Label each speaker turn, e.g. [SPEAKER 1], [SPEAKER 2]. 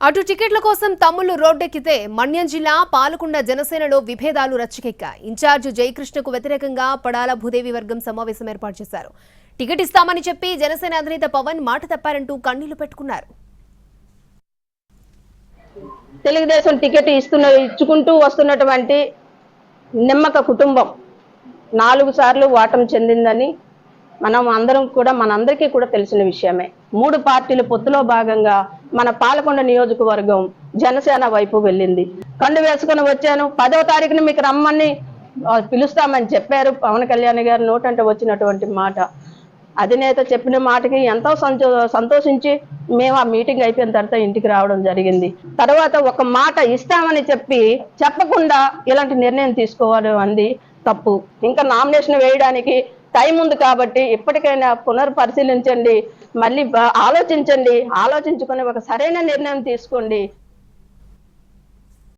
[SPEAKER 1] అటు టికెట్ల కోసం తమ్ముళ్ళు రోడ్డెక్కితే మన్యం జిల్లా పాలకొండ జనసేనలో విభేదాలు రచ్చకెక్కాయి. ఇన్ఛార్జ్ జయకృష్ణకు వ్యతిరేకంగా పడాల భూదేవి వర్గం సమావేశం ఏర్పాటు చేశారు. టికెట్ ఇస్తామని చెప్పి జనసేన అధినేత పవన్ మాట తప్పారంటూ కన్నీళ్ళు పెట్టుకున్నారు.
[SPEAKER 2] తెలుగుదేశం టికెట్ ఇస్తున్న ఇచ్చుకుంటూ వస్తున్నటువంటి నిమ్మక కుటుంబం నాలుగు సార్లు వాటం చెందిందని మనం అందరం కూడా మనందరికీ కూడా తెలిసిన విషయమే. మూడు పార్టీల పొత్తులో భాగంగా మన పాలకొండ నియోజకవర్గం జనసేన వైపు వెళ్ళింది. కండు వేసుకుని వచ్చాను. పదవ తారీఖున మీకు రమ్మని పిలుస్తామని చెప్పారు పవన్ కళ్యాణ్ గారి. నోటంటే వచ్చినటువంటి మాట. అధినేత చెప్పిన మాటకి ఎంతో సంతో సంతోషించి మేము ఆ మీటింగ్ అయిపోయిన తర్వాత ఇంటికి రావడం జరిగింది. తర్వాత ఒక మాట ఇస్తామని చెప్పి చెప్పకుండా ఇలాంటి నిర్ణయం తీసుకోవడం అంది తప్పు. ఇంకా నామినేషన్ వేయడానికి టైం ఉంది కాబట్టి ఇప్పటికైనా పునర్పరిశీలించండి మళ్ళీ ఆలోచించండి ఆలోచించుకొని ఒక సరైన నిర్ణయం తీసుకోండి.